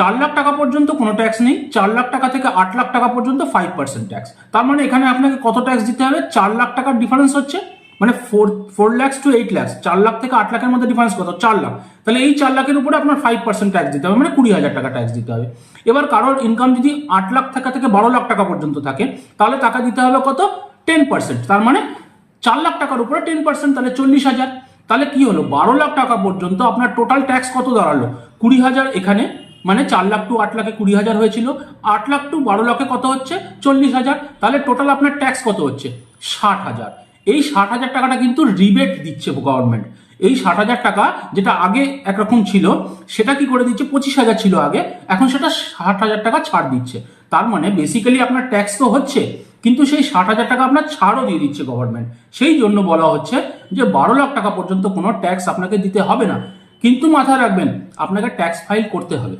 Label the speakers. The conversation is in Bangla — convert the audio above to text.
Speaker 1: চার লাখ টাকা পর্যন্ত কোনো ট্যাক্স নেই, চার লাখ টাকা থেকে আট লাখ টাকা পর্যন্ত ফাইভ পার্সেন্ট ট্যাক্স তার মানে এখানে আপনাকে কত ট্যাক্স দিতে হবে? চার লাখ টাকার ডিফারেন্স হচ্ছে মানে four four lakhs to eight lakhs চার লাখ থেকে আট লাখের মধ্যে ডিফারেন্স কত? চার লাখ। তাহলে এই চার লাখের উপরে আপনার ফাইভ পার্সেন্ট ট্যাক্স দিতে হবে মানে কুড়ি হাজার টাকা ট্যাক্স দিতে হবে। এবার কারোর ইনকাম যদি আট লাখ টাকা থেকে বারো লাখ টাকা পর্যন্ত থাকে, তাহলে টাকা দিতে হবে কত? টেন পার্সেন্ট তার মানে চার লাখ টাকার উপরে টেন পার্সেন্ট তাহলে চল্লিশ হাজার। তাহলে কি হলো? বারো লাখ টাকা পর্যন্ত আপনার টোটাল ট্যাক্স কত দাঁড়াল? কুড়ি হাজার এখানে মানে চার লাখ টু আট লাখে কুড়ি হাজার হয়েছিল। আট লাখ টু বারো লাখে কত হচ্ছে? চল্লিশ হাজার। তাহলে টোটাল আপনার ট্যাক্স কত হচ্ছে? ষাট হাজার। এই ষাট হাজার টাকাটা কিন্তু রিবেট দিচ্ছে গভর্নমেন্ট এই ষাট হাজার টাকা যেটা আগে একরকম ছিল, সেটা কি করে দিচ্ছে? পঁচিশ হাজার ছিল আগে। এখন সেটা ষাট হাজার টাকা ছাড় দিচ্ছে। তার মানে বেসিক্যালি আপনার ট্যাক্স তো হচ্ছে, কিন্তু সেই ষাট হাজার টাকা আপনার ছাড়ও দিয়ে দিচ্ছে গভর্নমেন্ট সেই জন্য বলা হচ্ছে যে বারো লাখ টাকা পর্যন্ত কোনো ট্যাক্স আপনাকে দিতে হবে না। কিন্তু মাথায় রাখবেন, আপনাকে ট্যাক্স ফাইল করতে হবে।